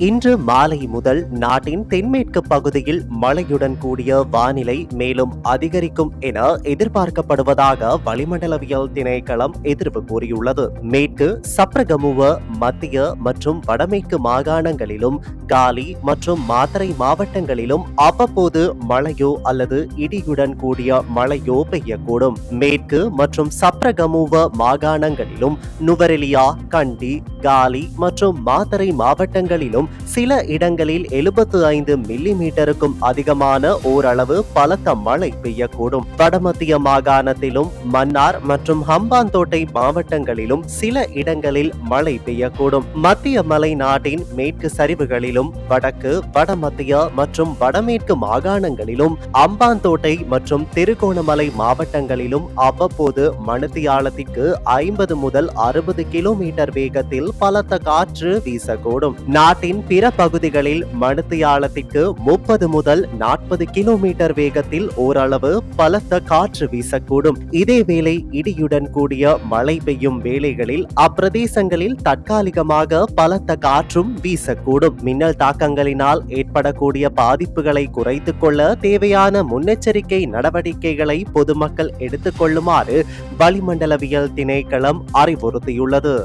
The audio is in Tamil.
இன்று மாலை முதல் நாட்டின் தென்மேற்கு பகுதியில் மழையுடன் கூடிய வானிலை மேலும் அதிகரிக்கும் என எதிர்பார்க்கப்படுவதாக வளிமண்டலவியல் திணைக்களம் எதிர்ப்பு கூறியுள்ளது. மேற்கு சப்ரகமுவ மத்திய மற்றும் வடமேற்கு மாகாணங்களிலும் காலி மற்றும் மாத்தரை மாவட்டங்களிலும் அவ்வப்போது மழையோ அல்லது இடியுடன் கூடிய மழையோ பெய்யக்கூடும். மேற்கு மற்றும் சப்ரகமுவ மாகாணங்களிலும் நுவரெலியா கண்டி காலி மற்றும் மாத்தரை மாவட்டங்களிலும் சில இடங்களில் எழுபத்து ஐந்து மில்லி மீட்டருக்கும் அதிகமான ஓரளவு பலத்த மழை பெய்யக்கூடும். வடமத்திய மாகாணத்திலும் மன்னார் மற்றும் ஹம்பாந்தோட்டை மாவட்டங்களிலும் சில இடங்களில் மழை பெய்யக்கூடும். மத்திய மலை நாட்டின் மேற்கு சரிவுகளிலும் வடக்கு வடமத்திய மற்றும் வடமேற்கு மாகாணங்களிலும் அம்பாந்தோட்டை மற்றும் திருகோணமலை மாவட்டங்களிலும் அவ்வப்போது மணித்தியாலத்திற்கு ஐம்பது முதல் அறுபது கிலோமீட்டர் வேகத்தில் பலத்த காற்று வீசக்கூடும். நாட்டின் நாட்டின் பிற பகுதிகளில் மணித்தியாலத்திற்கு முப்பது முதல் நாற்பது கிலோமீட்டர் வேகத்தில் ஓரளவு பலத்த காற்று வீசக்கூடும். இதேவேளை இடியுடன் கூடிய மழை பெய்யும் வேளைகளில் அப்பிரதேசங்களில் தற்காலிகமாக பலத்த காற்றும் வீசக்கூடும். மின்னல் தாக்கங்களினால் ஏற்படக்கூடிய பாதிப்புகளை குறைத்துக் கொள்ள தேவையான முன்னெச்சரிக்கை நடவடிக்கைகளை பொதுமக்கள் எடுத்துக்கொள்ளுமாறு வளிமண்டலவியல் திணைக்களம் அறிவுறுத்தியுள்ளது.